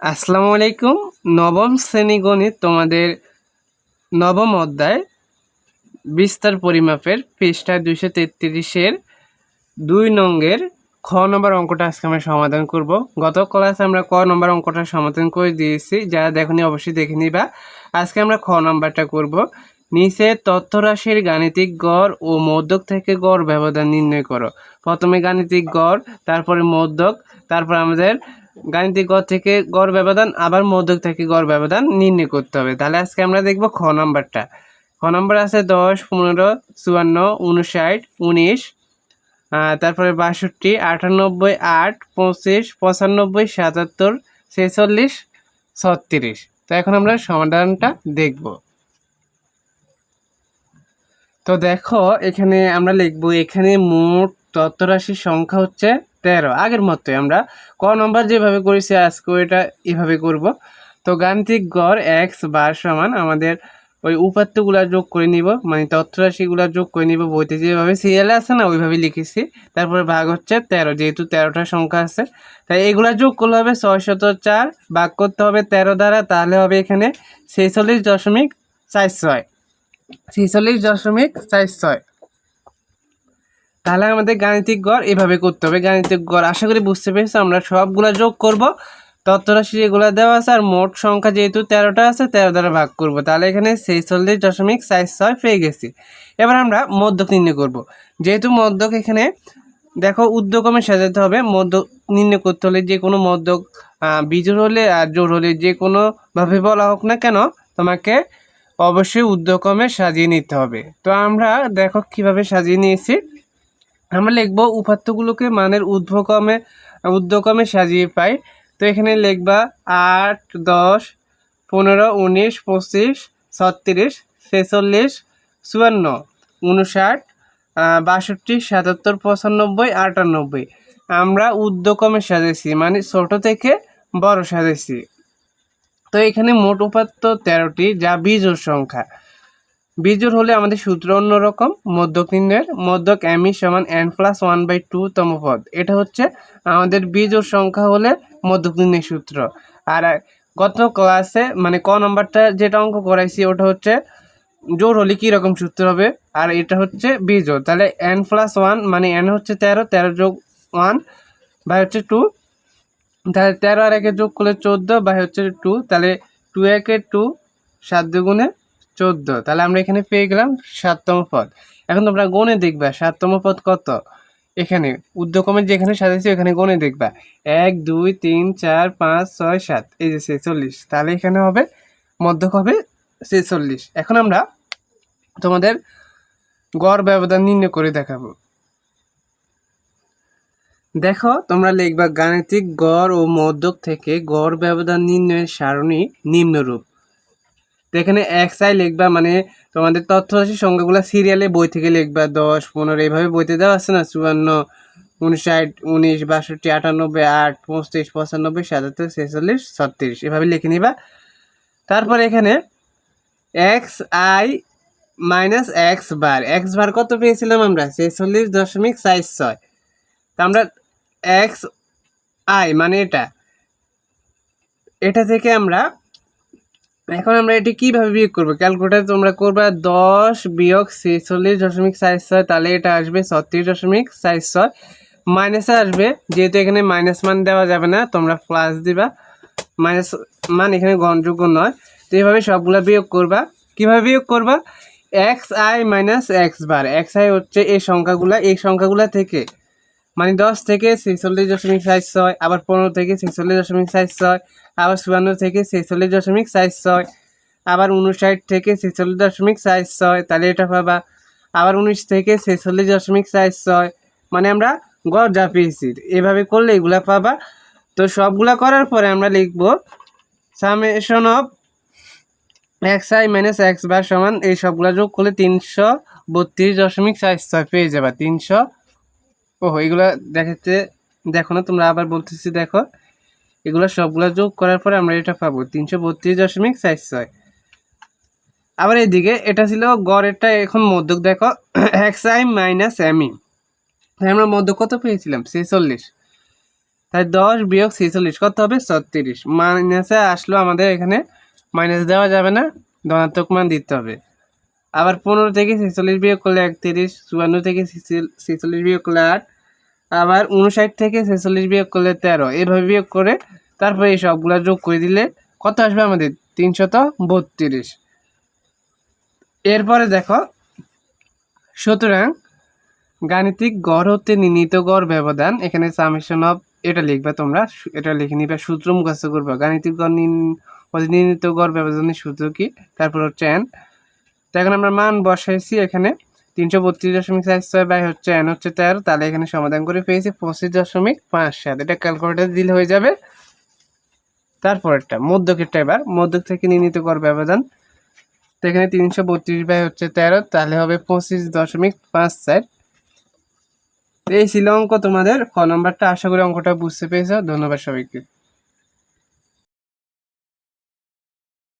আসসালামু আলাইকুম। নবম শ্রেণি গণিত তোমাদের নবম অধ্যায় বিস্তার পরিমাপের পৃষ্ঠা দুইশো তেত্রিশের দুই নঙ্গের খ নম্বর অঙ্কটা আজকে আমরা সমাধান করব। গত ক্লাসে আমরা ক নম্বর অঙ্কটা সমাধান করে দিয়েছি। যারা দেখনি অবশ্যই দেখে নিবা। আজকে আমরা খ নম্বরটা করব। নিচে তথ্যরাশির গাণিতিক গড় ও মধ্যক থেকে গড় ব্যবধান নির্ণয় করো। প্রথমে গাণিতিক গড়, তারপরে মধ্যক তারপর আমাদের গাণিতিক গড় থেকে গড় ব্যবধান, আবার মধ্যক থেকে গড় ব্যবধান নির্ণয় করতে হবে। তাহলে আজকে আমরা দেখব খ নাম্বারটা। খ নম্বর আছে দশ, পনেরো, চুয়ান্ন, উনষাট, উনিশ তারপরে বাষট্টি, আটানব্বই, আট, পঁচিশ, পঁচানব্বই, সাতাত্তর, ছেচল্লিশ, ছত্রিশ। তো এখন আমরা সমাধানটা দেখব। তো দেখো, এখানে আমরা লিখব, এখানে মোট তত্ত্বরাশির সংখ্যা হচ্ছে তেরো, আগের মতোই আমরা ক নম্বর যেভাবে করেছি আজকে এটা এভাবে করব। তো গাণিতিক গড় এক্স বার সমান আমাদের ওই উপাত্তগুলা যোগ করে নিব মানে তথ্যরাশিগুলা যোগ করে নিব, বইতে যেভাবে সিরিয়ালে আছে না, ওইভাবে লিখেছি। তারপরে ভাগ হচ্ছে তেরো, যেহেতু তেরোটা সংখ্যা আছে। তাই এগুলা যোগ করলে হবে ছয়শত চার, ভাগ করতে হবে তেরো দ্বারা, তাহলে হবে এখানে ছেচল্লিশ দশমিক চার ছয়। ছেচল্লিশ দশমিক চার ছয়। তাহলে আমাদের গাণিতিক গড় এভাবে করতে হবে। গাণিতিক গড় আশা করি বুঝতে পেরেছ, আমরা সবগুলা যোগ করব। তত্ত্বরাশি যেগুলো দেওয়া আছে আর মোট সংখ্যা যেহেতু তেরোটা আছে, তেরো দ্বারা ভাগ করব। তাহলে এখানে ছেচল্লিশ দশমিক চার ছয় পেয়ে গেছি। এবার আমরা মধ্যক নির্ণয় করব। যেহেতু মধ্যক এখানে, দেখো উদ্যোগমে সাজাতে হবে। মধ্যক নির্ণয় করতে হলে যে কোনো মধ্যক বিজোড় হলে আর জোর হলে যে কোনোভাবে বলা হোক না কেন, তোমাকে অবশ্যই উদ্যোগমে সাজিয়ে নিতে হবে। তো আমরা দেখো কীভাবে সাজিয়ে নিয়েছি। আমরা লিখব উপাত্তগুলোকে মানের ঊর্ধ্বক্রমে ঊর্ধ্বক্রমে সাজিয়ে পাই। তো এখানে লিখবা আট, দশ, পনেরো, উনিশ, পঁচিশ, ছত্রিশ, ছেচল্লিশ, চুয়ান্ন, উনষাট বাষট্টি, সাতাত্তর, পঁচানব্বই, আটানব্বই। আমরা ঊর্ধ্বক্রমে সাজাইছি মানে ছোট থেকে বড় সাজাইছি। তো এখানে মোট উপাত্ত তেরোটি, যা বীজোড় সংখ্যা। বীজোড় হলে আমাদের সূত্র অন্যরকম, মধ্যক নির্ণয়ের মধ্যক এমি সমান n plus one by two তম পদ। এটা হচ্ছে আমাদের বীজোড় সংখ্যা হলে মধ্যক নির্ণয় সূত্র। আর গত ক্লাসে মানে ক নম্বরটা যেটা অঙ্ক করাইছি, ওটা হচ্ছে জোর হলে কী রকম সূত্র হবে? আর এটা হচ্ছে বীজোড়। তাহলে এন প্লাস ওয়ান মানে এন হচ্ছে তেরো তেরো যোগ ওয়ান বাই হচ্ছে টু তাহলে তেরো আর একে যোগ করলে চোদ্দ বাই হচ্ছে টু তাহলে টু একে টু সাত দুগুণে চোদ্দ। তাহলে আমরা এখানে পেয়ে গেলাম সাততম পদ। এখন তোমরা গণে দেখবা, সাততম পদ কত? এখানে উদ্যক্রমের যেখানে সাজাইছি এখানে গণে দেখবা। এক, দুই, তিন, চার, পাঁচ, ছয়, সাত, এই যে ছেচল্লিশ। তাহলে এখানে হবে মধ্যক হবে ছেচল্লিশ। এখন আমরা তোমাদের গড় ব্যবধান নির্ণয় করে দেখাবো। দেখো, তোমরা লিখবা গাণিতিক গড় ও মধ্যক থেকে গড় ব্যবধান নির্ণয়ের সারণী নিম্নরূপ। তো এখানে এক্স আই লিখবা মানে তোমাদের তথ্যরাশি সংখ্যাগুলো সিরিয়ালে বই থেকে লিখবা, দশ, পনেরো, এইভাবে বইতে দেওয়া আছে না? চুয়ান্ন উনষাট উনিশ, বাষট্টি, আটানব্বই, আট, পঁচিশ, পঁচানব্বই, সাতাত্তর, ছেচল্লিশ, ছত্রিশ, এভাবে লিখে নিবা। তারপর এখানে x i minus x bar x bar কত পেয়েছিলাম আমরা? ছেচল্লিশ দশমিক সাইজ ছয়। তা আমরা এক্স আই মানে এটা। এটা থেকে আমরা এখন আমরা এটি কীভাবে বিয়োগ করব? ক্যালকুলেটার তোমরা করবা দশ বিয়োগ ছেচল্লিশ দশমিক চার ছয়, তাহলে এটা আসবে ছত্রিশ দশমিক চার ছয়। মাইনাসে আসবে, যেহেতু এখানে মাইনাস মান দেওয়া যাবে না, তোমরা প্লাস দিবা। মাইনাস মান এখানে গ্রহণযোগ্য নয়। তো এইভাবে সবগুলা বিয়োগ করবা। কীভাবে বিয়োগ করবা? X i minus x bar x i হচ্ছে এই সংখ্যাগুলা এই সংখ্যাগুলা থেকে মানে দশ থেকে ছেচল্লিশ দশমিক চার ছয়, আবার পনেরো থেকে ছেচল্লিশ দশমিক চার ছয়, আবার চুয়ান্ন থেকে ছেচল্লিশ দশমিক চার ছয়, আবার উনষাট থেকে ছেচল্লিশ দশমিক চার ছয়, তাহলে এটা পাবা। আবার উনিশ থেকে ছেচল্লিশ দশমিক চার ছয় মানে আমরা গড় যা পেয়েছি, এভাবে করলে এগুলা পাবা। তো সবগুলা করার পরে আমরা লিখব summation of x i minus x bar সমান, এই সবগুলা যোগ করলে তিনশো বত্রিশ দশমিক চার ছয় পেয়ে যাবা, তিনশো ও এগুলা দেখাচ্ছে দেখো না, তোমরা আবার বলতেছি দেখো। এগুলো সবগুলো যোগ করার পরে আমরা এটা পাবো, তিনশো বত্রিশ দশমিক চার ছয়। আবার এইদিকে এটা ছিল গড়েরটা এখন মধ্যক, দেখো এক্স আই মাইনাস এমই আমরা মধ্যক কত পেয়েছিলাম? ছেচল্লিশ। তাই দশ বিয়োগ ছেচল্লিশ, কত হবে? ছত্রিশ। মাইনাসে আসলো আমাদের এখানে মাইনাস দেওয়া যাবে না, ধনাত্মক মান দিতে হবে। আবার পনেরো থেকে ছেচল্লিশ বিয়োগ করলে একত্রিশ চুয়ান্ন থেকে ছেচল- ছেচল্লিশ বিয়োগ করলে আট, আবার উনষাট থেকে ছেচল্লিশ বিয়োগ করলে তেরো। এভাবে বিয়োগ করে তারপরে এই সবগুলো যোগ করে দিলে কত আসবে আমাদের? তিনশত বত্রিশ। এরপরে দেখো, সুতরাং গাণিতিক গড় হতে নির্ণীত গড় ব্যবধান, এখানে সামেশন অফ এটা লিখবে তোমরা এটা লিখে নিবে, সূত্র মুখস্থ করবে। গাণিতিক গড় নির্ণ- নির্ণীত গড় ব্যবধানের সূত্র কি? তারপর হচ্ছে তো এখন আমরা মান বসাইছি এখানে তিনশো বত্রিশ দশমিক চার ছয় বাই হচ্ছে এন হচ্ছে তেরো, তাহলে এখানে সমাধান করে পেয়েছি পঁচিশ দশমিক পাঁচ সাত। এটা ক্যালকুলেটার দিলে হয়ে যাবে। তারপরেরটা মধ্যকেরটা এবার, মধ্যক থেকে নির্ণীত গড় ব্যবধান। তো এখানে তিনশো বত্রিশ বাই হচ্ছে তেরো, তাহলে হবে পঁচিশ দশমিক পাঁচ চার এই ছিল অঙ্ক তোমাদের। ক নম্বরটা, আশা করি অঙ্কটা বুঝতে পেরেছ। ধন্যবাদ সবাইকে।